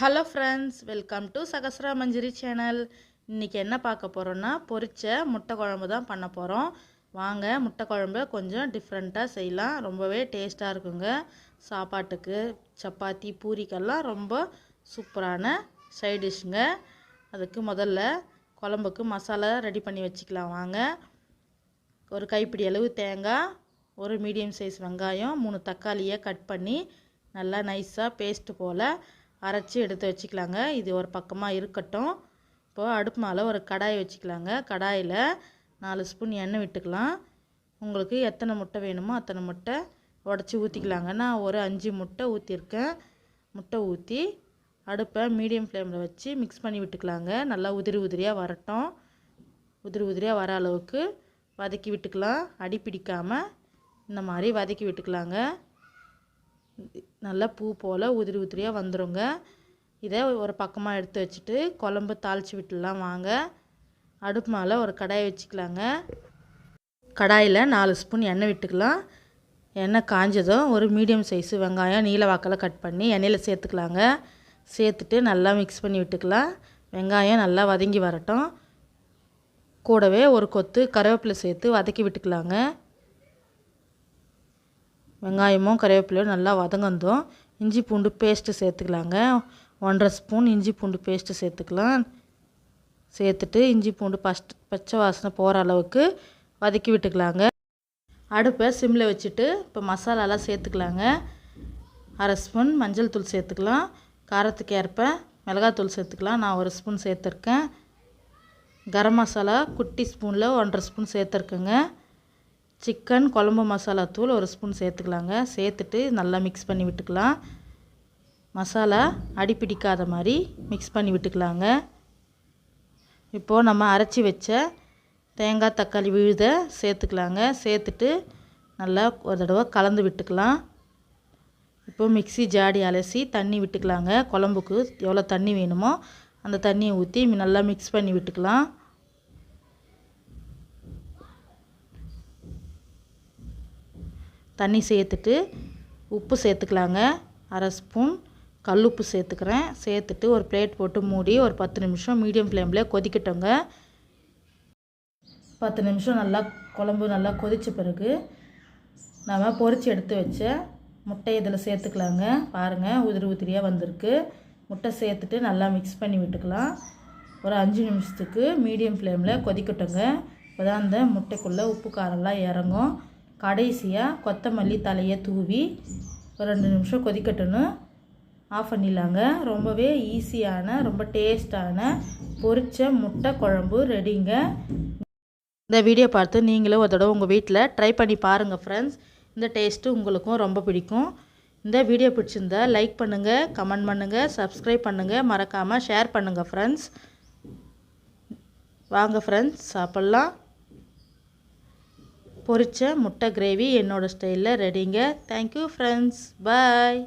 Hello friends welcome to Sahasra Manjari channel இன்றைக்கி என்ன பார்க்க போகிறோன்னா பொரிச்ச முட்டை குழம்பு தான் பண்ண போகிறோம் வாங்க முட்டை குழம்பு கொஞ்சம் டிஃப்ரெண்ட்டாக செய்யலாம். ரொம்பவே டேஸ்ட்டாக இருக்குங்க. சாப்பாட்டுக்கு சப்பாத்தி பூரிக்கெல்லாம் ரொம்ப சூப்பரான சைட் டிஷ்ஷுங்க அதுக்கு முதல்ல குழம்புக்கு மசாலா ரெடி பண்ணி வச்சுக்கலாம். வாங்க. ஒரு கைப்பிடி அளவு தேங்காய் ஒரு மீடியம் சைஸ் வெங்காயம் மூணு தக்காளியை கட் பண்ணி நல்லா நைஸாக பேஸ்ட்டு போல் அரைச்சி எடுத்து வச்சுக்கலாங்க. இது ஒரு பக்கமாக இருக்கட்டும். இப்போது அடுப்பு மேலே ஒரு கடாய் வச்சுக்கலாங்க. கடாயில் நாலு ஸ்பூன் எண்ணெய் விட்டுக்கலாம். உங்களுக்கு எத்தனை முட்டை வேணுமோ அத்தனை முட்டை உடச்சி ஊற்றிக்கலாங்க நான் ஒரு அஞ்சு முட்டை ஊற்றிருக்கேன் முட்டை ஊற்றி அடுப்பை மீடியம் ஃப்ளேமில் வச்சு மிக்ஸ் பண்ணி விட்டுக்கலாங்க. நல்லா உதிரி உதிரியாக வரட்டும். உதிரி உதிரியாக வர அளவுக்கு வதக்கி விட்டுக்கலாம். அடி பிடிக்காமல் இந்த மாதிரி வதக்கி விட்டுக்கலாங்க. நல்லா பூ போல் உதிரி உதிரியாக வந்துடுங்க இதை ஒரு பக்கமாக எடுத்து வச்சுட்டு குழம்பு தாளித்து விட்டுலாம் வாங்க. அடுப்பு மேலே ஒரு கடாயை வச்சுக்கலாங்க. கடாயில் நாலு ஸ்பூன் எண்ணெய் விட்டுக்கலாம். எண்ணெய் காஞ்சதும் ஒரு மீடியம் சைஸு வெங்காயம் நீல வாக்கில் கட் பண்ணி எண்ணெயில் சேர்த்துக்கலாங்க. சேர்த்துட்டு நல்லா மிக்ஸ் பண்ணி விட்டுக்கலாம். வெங்காயம் நல்லா வதங்கி வரட்டும். கூடவே ஒரு கொத்து கருவேப்பிலை சேர்த்து வதக்கி விட்டுக்கலாங்க. வெங்காயமும் கருவேப்பிலையும் நல்லா வதங்கந்தோம். இஞ்சி பூண்டு பேஸ்ட்டு சேர்த்துக்கலாங்க. ஒன்றரை ஸ்பூன் இஞ்சி பூண்டு பேஸ்ட்டு சேர்த்துக்கலாம். சேர்த்துட்டு இஞ்சி பூண்டு பஸ்ட் பச்சை வாசனை போகிற அளவுக்கு வதக்கி விட்டுக்கலாங்க. அடுப்பை சிம்மில் வச்சுட்டு இப்போ மசாலாலாம் சேர்த்துக்கலாங்க. அரை ஸ்பூன் மஞ்சள் தூள் சேர்த்துக்கலாம். காரத்துக்கு ஏற்ப மிளகாத்தூள் சேர்த்துக்கலாம். நான் ஒரு ஸ்பூன் சேர்த்துருக்கேன். கரம் மசாலா குட்டி ஸ்பூனில் ஒன்றரை ஸ்பூன் சேர்த்துருக்கேங்க. சிக்கன் குழம்பு மசாலா தூள் ஒரு ஸ்பூன் சேர்த்துக்கலாங்க. சேர்த்துட்டு நல்லா மிக்ஸ் பண்ணி விட்டுக்கலாம். மசாலா அடி பிடிக்காத மாதிரி மிக்ஸ் பண்ணி விட்டுக்கலாங்க. இப்போது நம்ம அரைச்சி வச்ச தேங்காய் தக்காளி விழுத சேர்த்துக்கலாங்க. சேர்த்துட்டு நல்லா ஒரு தடவை கலந்து விட்டுக்கலாம். இப்போது மிக்சி ஜாடி அலசி தண்ணி விட்டுக்கலாங்க. குழம்புக்கு எவ்வளோ தண்ணி வேணுமோ அந்த தண்ணியை ஊற்றி நல்லா மிக்ஸ் பண்ணி விட்டுக்கலாம். தண்ணி சேர்த்துட்டு உப்பு சேர்த்துக்கலாங்க. அரை ஸ்பூன் கல் உப்பு சேர்த்துக்கிறேன். சேர்த்துட்டு ஒரு பிளேட் போட்டு மூடி ஒரு பத்து நிமிஷம் மீடியம் ஃப்ளேமில் கொதிக்கட்டோங்க. பத்து நிமிஷம் நல்லா குழம்பு நல்லா கொதித்த பிறகு நம்ம பொரித்து எடுத்து வச்ச முட்டை இதில் சேர்த்துக்கலாங்க. பாருங்கள் உதிரி உதிரியாக வந்திருக்கு. முட்டை சேர்த்துட்டு நல்லா மிக்ஸ் பண்ணி விட்டுக்கலாம். ஒரு அஞ்சு நிமிஷத்துக்கு மீடியம் ஃப்ளேமில் கொதிக்கட்டுங்க. இப்போ தான் அந்த முட்டைக்குள்ளே உப்பு காரம்லாம் இறங்கும். கடைசியாக கொத்தமல்லி தலையை தூவி ஒரு ரெண்டு நிமிஷம் கொதிக்கட்டுன்னு ஆஃப் பண்ணிடலாங்க. ரொம்பவே ஈஸியான ரொம்ப டேஸ்டான பொரிச்ச முட்டை குழம்பு ரெடிங்க இந்த வீடியோ பார்த்து நீங்களும் ஒரு தடவை உங்கள் வீட்டில் ட்ரை பண்ணி பாருங்கள் ஃப்ரெண்ட்ஸ் இந்த டேஸ்ட்டு உங்களுக்கும் ரொம்ப பிடிக்கும். இந்த வீடியோ பிடிச்சிருந்தா லைக் பண்ணுங்கள் கமெண்ட் பண்ணுங்கள் சப்ஸ்கிரைப் பண்ணுங்கள் மறக்காமல் ஷேர் பண்ணுங்கள் ஃப்ரெண்ட்ஸ் வாங்க ஃப்ரெண்ட்ஸ் சாப்பிட்லாம். பொரித்த முட்டை கிரேவி என்னோடய ஸ்டைலில் ரெடிங்க தேங்க்யூ ஃப்ரெண்ட்ஸ் பாய்